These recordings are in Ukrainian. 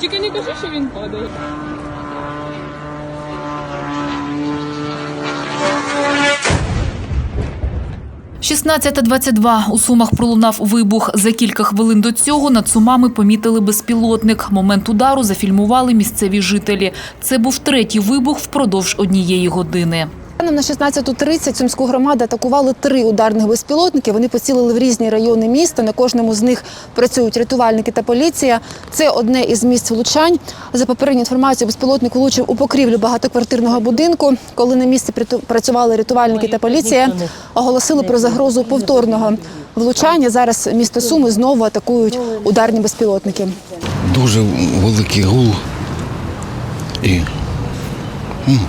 Тільки не кажи, що він падає. – 16.22. У Сумах пролунав вибух. За кілька хвилин до цього над Сумами помітили безпілотник. Момент удару зафільмували місцеві жителі. Це був третій вибух впродовж однієї години. Станом на 16.30 Сумську громаду атакували три ударних безпілотники. Вони поцілили в різні райони міста. На кожному з них працюють рятувальники та поліція. Це одне із місць влучань. За попередньою інформацією, безпілотник влучив у покрівлю багатоквартирного будинку. Коли на місці працювали рятувальники та поліція, оголосили про загрозу повторного влучання. Зараз місто Суми знову атакують ударні безпілотники. дуже великий гул і м,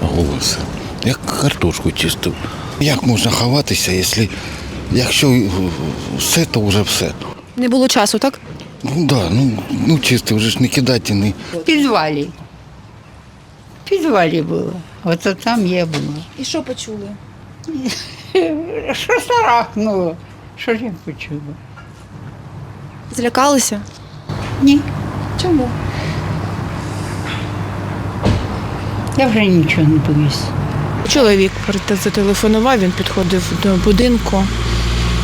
голос. Як картошку чистив. Як можна ховатися, якщо, якщо все, то вже все. Не було часу, так? Ну да, ну, ну чисто, вже ж не кидати, не. В підвалі. В підвалі було. Оце там я була. І що почули? Що шарахнуло? Що ж я почула? Злякалися? Ні, Чому? я вже нічого не боюсь. Чоловік зателефонував, він підходив до будинку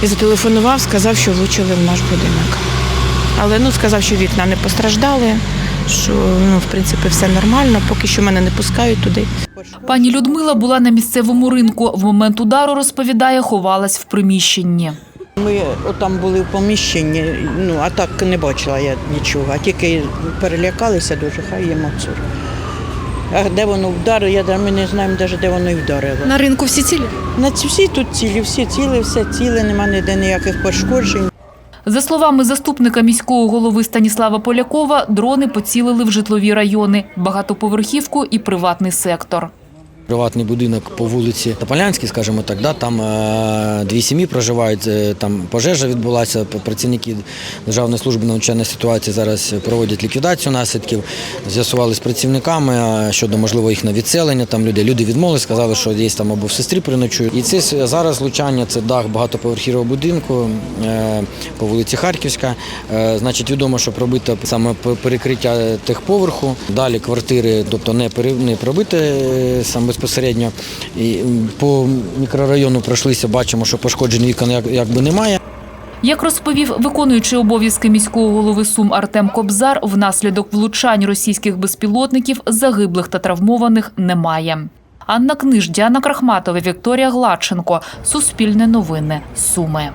і зателефонував, сказав, що влучили в наш будинок. Але ну, сказав, що вікна не постраждали, що ну, в принципі все нормально, поки що мене не пускають туди. Пані Людмила була на місцевому ринку. В момент удару, розповідає, ховалась в приміщенні. Ми там були в поміщенні, ну а так не бачила я нічого, а тільки перелякалися дуже, хай їм оцур. А де воно вдарило, я, ми не знаємо навіть, де воно і вдарило. На ринку всі цілі? На ці всі тут цілі, всі цілі, все ціле, нема ніде ніяких пошкоджень. За словами заступника міського голови Станіслава Полякова, дрони поцілили в житлові райони, багатоповерхівку і приватний сектор. Приватний будинок по вулиці Тополянській, скажімо так, да, там е, дві сім'ї проживають, е, там пожежа відбулася, працівники Державної служби надзвичайної ситуації зараз проводять ліквідацію наслідків, з'ясували з працівниками е, щодо можливо їх на відселення, там люди, люди відмовили, сказали, що є там або в сестрі переночують. І це зараз влучання, це дах багатоповерхівного будинку по вулиці Харківська. Значить, відомо, що пробито саме перекриття техповерху, далі квартири, тобто не, не пробите е, сам безпосередньо. По мікрорайону пройшлися, бачимо, що пошкоджень вікон як, якби немає. Як розповів виконуючий обов'язки міського голови Сум Артем Кобзар, внаслідок влучань російських безпілотників загиблих та травмованих немає. Анна Книж, Діана Крахматова, Вікторія Гладченко. Суспільне новини. Суми.